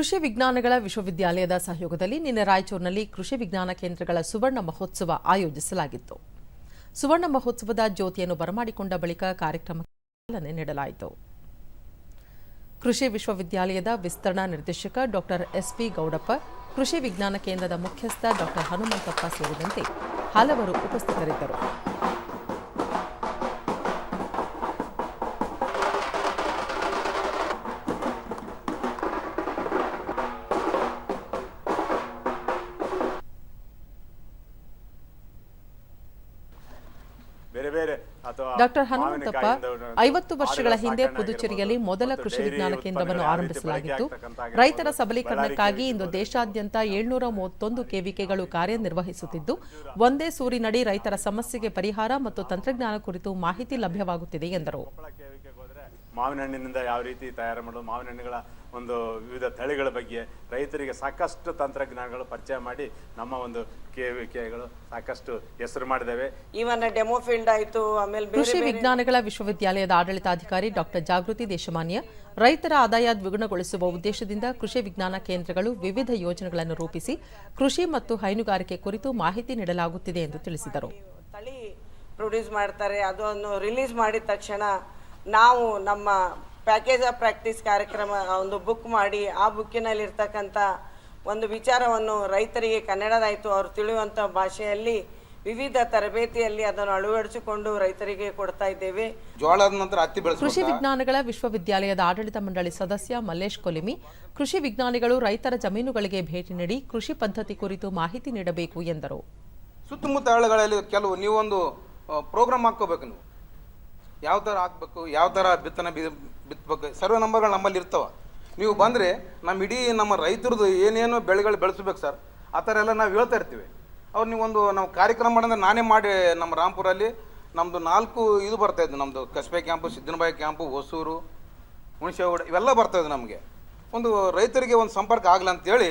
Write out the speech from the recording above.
ಕೃಷಿ ವಿಜ್ಞಾನಗಳ ವಿಶ್ವವಿದ್ಯಾಲಯದ ಸಹಯೋಗದಲ್ಲಿ ನಿನ್ನೆ ರಾಯಚೂರಿನಲ್ಲಿ ಕೃಷಿ ವಿಜ್ಞಾನ ಕೇಂದ್ರಗಳ ಸುವರ್ಣ ಮಹೋತ್ಸವ ಆಯೋಜಿಸಲಾಗಿತ್ತು. ಸುವರ್ಣ ಮಹೋತ್ಸವದ ಜ್ಯೋತಿಯನ್ನು ಬರಮಾಡಿಕೊಂಡ ಬಳಿಕ ಕಾರ್ಯಕ್ರಮಕ್ಕೆ ಚಾಲನೆ ನೀಡಲಾಯಿತು. ಕೃಷಿ ವಿಶ್ವವಿದ್ಯಾಲಯದ ವಿಸ್ತರಣಾ ನಿರ್ದೇಶಕ ಡಾಕ್ಟರ್ ಎಸ್ಪಿ ಗೌಡಪ್ಪ, ಕೃಷಿ ವಿಜ್ಞಾನ ಕೇಂದ್ರದ ಮುಖ್ಯಸ್ಥ ಡಾಕ್ಟರ್ ಹನುಮಂತಪ್ಪ ಸೇರಿದಂತೆ ಹಲವರು ಉಪಸ್ಥಿತರಿದ್ದರು. ಡಾಕ್ಟರ್ ಹನುಮಂತಪ್ಪ ಐವತ್ತು ವರ್ಷಗಳ ಹಿಂದೆ ಪುದುಚೇರಿಯಲ್ಲಿ ಮೊದಲ ಕೃಷಿ ವಿಜ್ಞಾನ ಕೇಂದ್ರವನ್ನು ಆರಂಭಿಸಲಾಗಿತ್ತು. ರೈತರ ಸಬಲೀಕರಣಕ್ಕಾಗಿ ಇಂದು ದೇಶಾದ್ಯಂತ ಏಳ್ನೂರ ಮೂವತ್ತೊಂದು ಕೆವಿಕೆಗಳು ಕಾರ್ಯನಿರ್ವಹಿಸುತ್ತಿದ್ದು ಒಂದೇ ಸೂರಿನಡಿ ರೈತರ ಸಮಸ್ಯೆಗೆ ಪರಿಹಾರ ಮತ್ತು ತಂತ್ರಜ್ಞಾನ ಕುರಿತು ಮಾಹಿತಿ ಲಭ್ಯವಾಗುತ್ತಿದೆ ಎಂದರು. ಮಾವಿನ ಹಣ್ಣಿನಿಂದ ಯಾವ ರೀತಿ ತಯಾರು ಮಾಡೋದು ಮಾವಿನ ಹಣ್ಣುಗಳ ಒಂದು ವಿವಿಧ ತಳಿಗಳ ಬಗ್ಗೆ ರೈತರಿಗೆ ಸಾಕಷ್ಟು ತಂತ್ರಜ್ಞಾನಗಳು ಪರಿಚಯ ಮಾಡಿ ನಮ್ಮ ಒಂದು ಕೆವಿಕೆಗಳು ಸಾಕಷ್ಟು ಹೆಸರು ಮಾಡಿದ್ದೇವೆ. ಇವನ್ ಡೆಮೋ ಫೀಲ್ಡ್ ಆಯಿತು ಆಮೇಲೆ ಕೃಷಿ ವಿಜ್ಞಾನಗಳ ವಿಶ್ವವಿದ್ಯಾಲಯದ ಆಡಳಿತಾಧಿಕಾರಿ ಡಾಕ್ಟರ್ ಜಾಗೃತಿ ದೇಶಮಾನ್ಯ ರೈತರ ಆದಾಯ ದ್ವಿಗುಣಗೊಳಿಸುವ ಉದ್ದೇಶದಿಂದ ಕೃಷಿ ವಿಜ್ಞಾನ ಕೇಂದ್ರಗಳು ವಿವಿಧ ಯೋಜನೆಗಳನ್ನು ರೂಪಿಸಿ ಕೃಷಿ ಮತ್ತು ಹೈನುಗಾರಿಕೆ ಕುರಿತು ಮಾಹಿತಿ ನೀಡಲಾಗುತ್ತಿದೆ ಎಂದು ತಿಳಿಸಿದರು. ತಳಿ ಪ್ರೊಡ್ಯೂಸ್ ಮಾಡ್ತಾರೆ ಅದನ್ನು ರಿಲೀಸ್ ಮಾಡಿದ ತಕ್ಷಣ ನಾವು ನಮ್ಮ ಪ್ಯಾಕೇಜ್ ಆಫ್ ಪ್ರಾಕ್ಟೀಸ್ ಕಾರ್ಯಕ್ರಮ ಒಂದು ಬುಕ್ ಮಾಡಿ ಆ ಬುಕ್ಕಿನಲ್ಲಿ ಇರ್ತಕ್ಕಂಥ ಒಂದು ವಿಚಾರವನ್ನು ರೈತರಿಗೆ ಕನ್ನಡದಾಯಿತು ಅವರು ತಿಳಿಯುವಂಥ ಭಾಷೆಯಲ್ಲಿ ವಿವಿಧ ತರಬೇತಿಯಲ್ಲಿ ಅದನ್ನು ಅಳವಡಿಸಿಕೊಂಡು ರೈತರಿಗೆ ಕೊಡ್ತಾ ಇದ್ದೇವೆ. ಜೋಳದ ನಂತರ ಹತ್ತಿ ಕೃಷಿ ವಿಜ್ಞಾನಗಳ ವಿಶ್ವವಿದ್ಯಾಲಯದ ಆಡಳಿತ ಮಂಡಳಿ ಸದಸ್ಯ ಮಲ್ಲೇಶ್ ಕೊಲಿಮಿ ಕೃಷಿ ವಿಜ್ಞಾನಿಗಳು ರೈತರ ಜಮೀನುಗಳಿಗೆ ಭೇಟಿ ನೀಡಿ ಕೃಷಿ ಪದ್ಧತಿ ಕುರಿತು ಮಾಹಿತಿ ನೀಡಬೇಕು ಎಂದರು. ಸುತ್ತಮುತ್ತ ಹಳ್ಳಿಗಳಲ್ಲಿ ಕೆಲವು ನೀವೊಂದು ಪ್ರೋಗ್ರಾಮ್ ಹಾಕೋಬೇಕು ನೀವು. ಯಾವ ಥರ ಹಾಕ್ಬೇಕು, ಯಾವ ಥರ ಬಿತ್ತನೆ ಬಿ ಬಿತ್ತಬೇಕು ಸರ್ವೆ ನಂಬರ್ಗಳು ನಮ್ಮಲ್ಲಿ ಇರ್ತವೆ. ನೀವು ಬಂದರೆ ನಮ್ಮ ಇಡೀ ನಮ್ಮ ರೈತರದ್ದು ಏನೇನು ಬೆಳೆಗಳು ಬೆಳೆಸ್ಬೇಕು ಸರ್, ಆ ಥರ ಎಲ್ಲ ನಾವು ಹೇಳ್ತಾ ಇರ್ತೀವಿ. ಅವ್ರು ನೀವೊಂದು ನಾವು ಕಾರ್ಯಕ್ರಮ ಮಾಡಿದ್ರೆ ನಾನೇ ಮಾಡಿ, ನಮ್ಮ ರಾಮ್ಪುರಲ್ಲಿ ನಮ್ಮದು ನಾಲ್ಕು ಇದು ಬರ್ತಾ ಇದ್ದು ನಮ್ಮದು ಕಸ್ಬೆ ಕ್ಯಾಂಪು ಸಿದ್ದನಬಾಯಿ ಕ್ಯಾಂಪು, ಹೊಸೂರು, ಹುಣಸೇಗೌಡ, ಇವೆಲ್ಲ ಬರ್ತಾ ಇದೆ ನಮಗೆ. ಒಂದು ರೈತರಿಗೆ ಒಂದು ಸಂಪರ್ಕ ಆಗಲಿ ಅಂತೇಳಿ